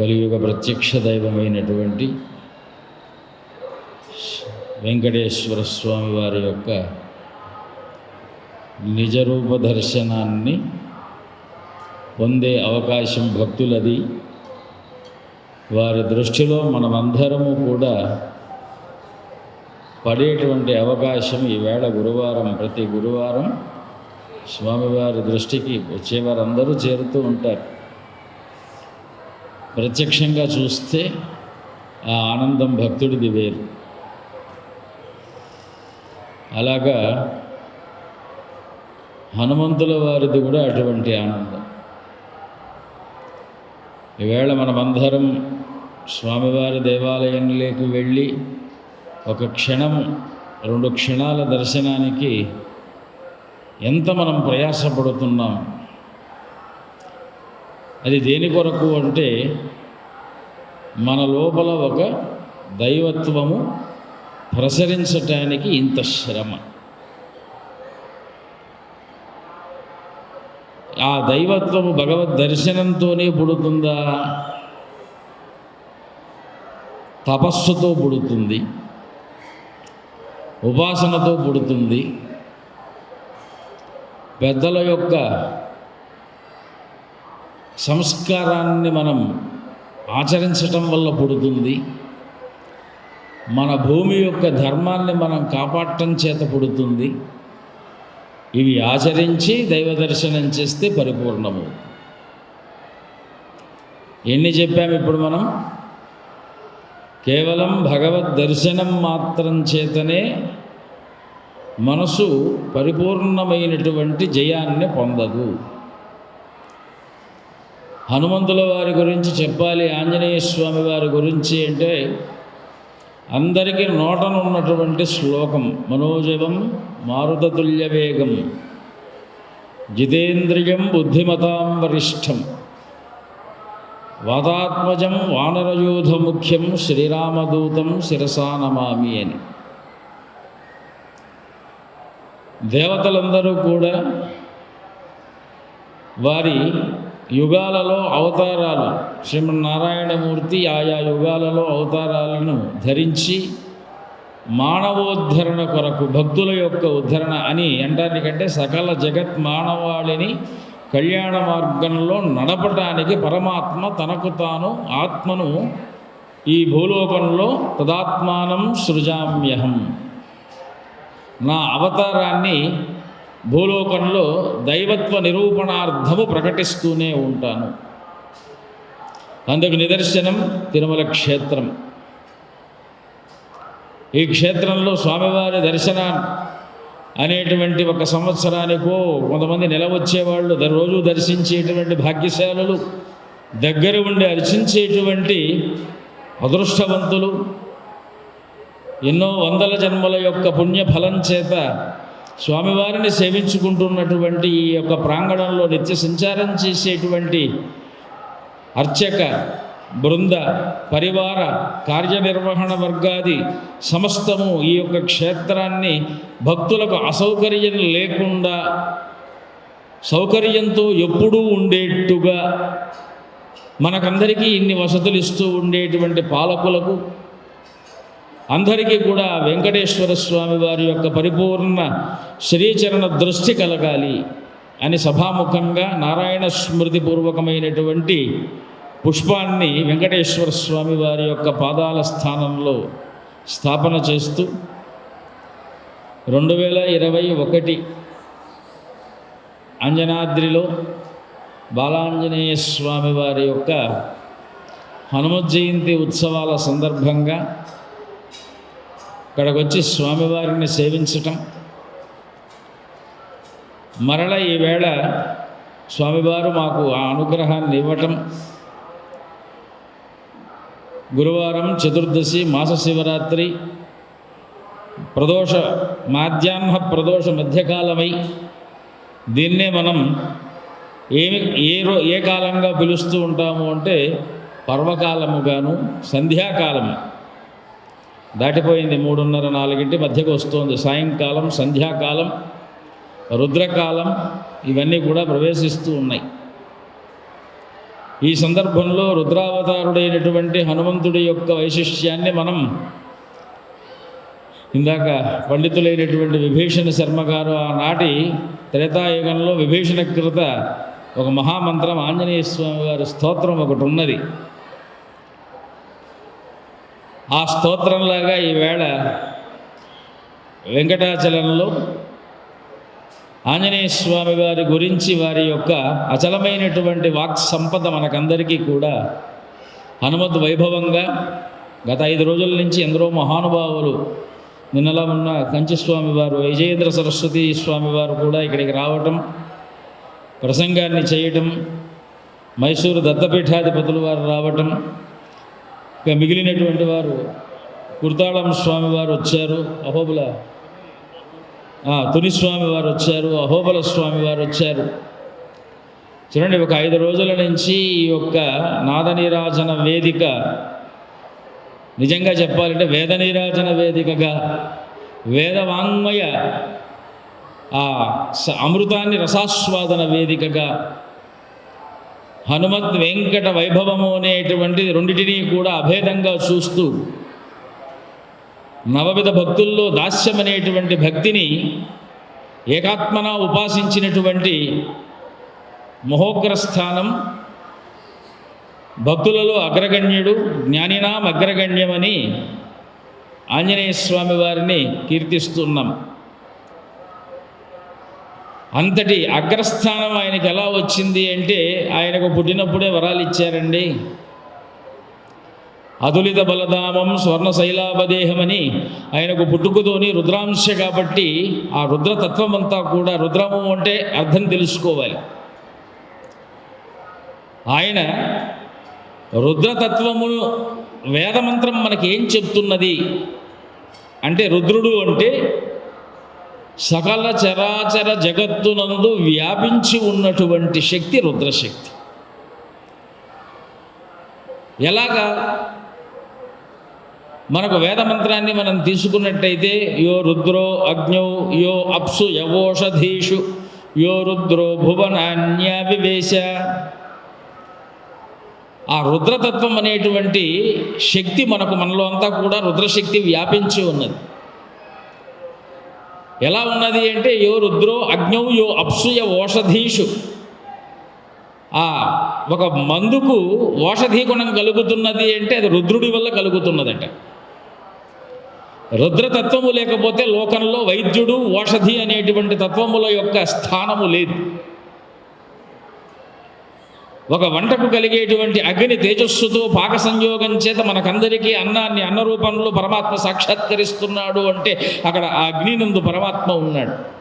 కలియుగ ప్రత్యక్ష దైవమైనటువంటి వెంకటేశ్వర స్వామి వారి యొక్క నిజరూప దర్శనాన్ని పొందే అవకాశం భక్తులది. వారి దృష్టిలో మనమందరము కూడా పడేటువంటి అవకాశం ఈవేళ గురువారం ప్రతి గురువారం స్వామివారి దృష్టికి వచ్చేవారందరూ చేరుతూ ఉంటారు. ప్రత్యక్షంగా చూస్తే ఆ ఆనందం భక్తుడిది వేరు. అలాగా హనుమంతుల వారిది కూడా అటువంటి ఆనందం. ఈవేళ మనమందరం స్వామివారి దేవాలయంలోకి వెళ్ళి ఒక క్షణం రెండు క్షణాల దర్శనానికి ఎంత మనం ప్రయాసపడుతున్నాం. అది దేని కొరకు అంటే మన లోపల ఒక దైవత్వము ప్రసరించటానికి ఇంత శ్రమ. ఆ దైవత్వము భగవద్ దర్శనంతోనే పుడుతుందా? తపస్సుతో పుడుతుంది. ఉపాసనతో పుడుతుంది. పెద్దల యొక్క సంస్కారాన్ని మనం ఆచరించటం వల్ల పుడుతుంది. మన భూమి యొక్క ధర్మాన్ని మనం కాపాడటం చేత పుడుతుంది. ఇవి ఆచరించి దైవ దర్శనం చేస్తే పరిపూర్ణము. ఎన్ని చెప్పాము ఇప్పుడు మనం? కేవలం భగవద్ దర్శనం మాత్రం చేతనే మనసు పరిపూర్ణమైనటువంటి జయాన్ని పొందదు. హనుమంతుల వారి గురించి చెప్పాలి ఆంజనేయ స్వామి వారి గురించి అంటే అందరికీ నోటనున్నటువంటి శ్లోకం మనోజవం మారుతతుల్య వేగం జితేంద్రియం బుద్ధిమతాం వరిష్టం వాతాత్మజం వానరయూధ ముఖ్యం శ్రీరామదూతం శిరసానమామి అని. దేవతలందరూ కూడా వారి యుగాలలో అవతారాలు. శ్రీమన్నారాయణమూర్తి ఆయా యుగాలలో అవతారాలను ధరించి మానవోద్ధరణ కొరకు భక్తుల యొక్క ఉద్ధరణ అని అంటానికంటే సకల జగత్ మానవాళిని కళ్యాణ మార్గంలో నడపటానికి పరమాత్మ తనకు తాను ఆత్మను ఈ భూలోకంలో తదాత్మానం సృజామ్యహం. నా అవతారాన్ని భూలోకంలో దైవత్వ నిరూపణార్థము ప్రకటిస్తూనే ఉంటాను. అందుకు నిదర్శనం తిరుమల క్షేత్రం. ఈ క్షేత్రంలో స్వామివారి దర్శన అనేటువంటి ఒక సంవత్సరానికో కొంతమంది నెల వచ్చేవాళ్ళు రోజు దర్శించేటువంటి భాగ్యశాలులు దగ్గర ఉండి అర్చించేటువంటి అదృష్టవంతులు ఎన్నో వందల జన్మల యొక్క పుణ్యఫలం చేత స్వామివారిని సేవించుకుంటున్నటువంటి ఈ యొక్క ప్రాంగణంలో నిత్య సంచారం చేసేటువంటి అర్చక బృంద పరివార కార్యనిర్వహణ వర్గాది సమస్తము ఈ యొక్క క్షేత్రాన్ని భక్తులకు అసౌకర్యం లేకుండా సౌకర్యంతో ఎప్పుడూ ఉండేట్టుగా మనకందరికీ ఇన్ని వసతులు ఇస్తూ ఉండేటువంటి పాలకులకు అందరికీ కూడా వెంకటేశ్వర స్వామి వారి యొక్క పరిపూర్ణ శ్రీచరణ దృష్టి కలగాలి అని సభాముఖంగా నారాయణ స్మృతిపూర్వకమైనటువంటి పుష్పాన్ని వెంకటేశ్వర స్వామి వారి యొక్క పాదాల స్థానంలో స్థాపన చేస్తూ రెండు వేల ఇరవై ఒకటి అంజనాద్రిలో బాలాంజనేయ స్వామి వారి యొక్క హనుమత్ జయంతి ఉత్సవాల సందర్భంగా అక్కడికి వచ్చి స్వామివారిని సేవించటం. మరల ఈవేళ స్వామివారు మాకు ఆ అనుగ్రహాన్ని ఇవ్వటం. గురువారం చతుర్దశి మాస శివరాత్రి ప్రదోష మాధ్యాహ్న ప్రదోష మధ్యకాలమై దీన్నే మనం ఏమి ఏ రో ఏ కాలంగా పిలుస్తూ ఉంటాము అంటే పర్వకాలముగాను సంధ్యాకాలము. దాటిపోయింది మూడున్నర నాలుగింటి మధ్యకు వస్తోంది. సాయంకాలం సంధ్యాకాలం రుద్రకాలం ఇవన్నీ కూడా ప్రవేశిస్తూ ఉన్నాయి. ఈ సందర్భంలో రుద్రావతారుడైనటువంటి హనుమంతుడి యొక్క వైశిష్ట్యాన్ని మనం ఇందాక పండితులైనటువంటి విభీషణ శర్మ గారు ఆనాటి త్రేతాయుగంలో విభీషణ కృత ఒక మహామంత్రం ఆంజనేయ స్వామి గారి స్తోత్రం ఒకటి ఉన్నది. ఆ స్తోత్రంలాగా ఈవేళ వెంకటాచలంలో ఆంజనేయ స్వామి వారి గురించి వారి యొక్క అచలమైనటువంటి వాక్ సంపద మనకందరికీ కూడా హనుమత్ వైభవంగా గత ఐదు రోజుల నుంచి ఎందరో మహానుభావులు నిన్నలా ఉన్న కంచిస్వామి వారు విజయేంద్ర సరస్వతి స్వామి వారు కూడా ఇక్కడికి రావటం ప్రసంగాన్ని చేయటం మైసూరు దత్తపీఠాధిపతులు వారు రావటం ఇక మిగిలినటువంటి వారు కుర్తాళం స్వామి వారు వచ్చారు అహోబుల తుని తునిస్వామి వారు వచ్చారు అహోబల స్వామి వారు వచ్చారు. చూడండి ఒక ఐదు రోజుల నుంచి ఈ యొక్క నాదనీరాజన వేదిక నిజంగా చెప్పాలంటే వేద నీరాజన వేదికగా వేదవాంగ్మయ ఆ స- అమృతాన్ని రసాస్వాదన వేదికగా హనుమత్ వెంకట వైభవము అనేటువంటి రెండిటిని కూడా అభేదంగా చూస్తూ నవవిధ భక్తుల్లో దాస్యం అనేటువంటి భక్తిని ఏకాత్మన ఉపాసించినటువంటి మహోగ్రస్థానం భక్తులలో అగ్రగణ్యుడు జ్ఞానినాం అగ్రగణ్యమని ఆంజనేయ స్వామి వారిని కీర్తిస్తున్నాం. అంతటి అగ్రస్థానం ఆయనకి ఎలా వచ్చింది అంటే ఆయనకు పుట్టినప్పుడే వరాలు ఇచ్చారండి. అతులిత బలధామం స్వర్ణ శైలాభదేహమని ఆయనకు పుట్టుకతోని రుద్రాంశ కాబట్టి ఆ రుద్రతత్వం అంతా కూడా రుద్రము అంటే అర్థం తెలుసుకోవాలి. ఆయన రుద్రతత్వము వేదమంత్రం మనకి ఏం చెప్తున్నది? అంటే రుద్రుడు అంటే సకల చరాచర జగత్తునందు వ్యాపించి ఉన్నటువంటి శక్తి రుద్రశక్తి. ఎలాగా? మనకు వేదమంత్రాన్ని మనం తీసుకున్నట్టయితే యో రుద్రో అగ్నౌ యో అప్సు యవోషధీషు యో రుద్రో భువనాన్యావివేశ ఆ రుద్రతత్వం అనేటువంటి శక్తి మనకు మనలో అంతా కూడా రుద్రశక్తి వ్యాపించి ఉన్నది. ఎలా ఉన్నది అంటే యో రుద్రో అగ్నౌ యో అప్సుయ ఓషధీషు. ఆ ఒక మందుకు ఓషధీ గుణం కలుగుతున్నది అంటే అది రుద్రుడి వల్ల కలుగుతున్నదట. రుద్రతత్వము లేకపోతే లోకంలో వైద్యుడు ఓషధి అనేటువంటి తత్వముల యొక్క స్థానము లేదు. ఒక వంటకు కలిగేటువంటి అగ్ని తేజస్సుతో పాక సంయోగం చేత మనకందరికీ అన్నాన్ని అన్న రూపంలో పరమాత్మ సాక్షాత్కరిస్తున్నాడు అంటే అక్కడ ఆ అగ్ని నందు పరమాత్మ ఉన్నాడు.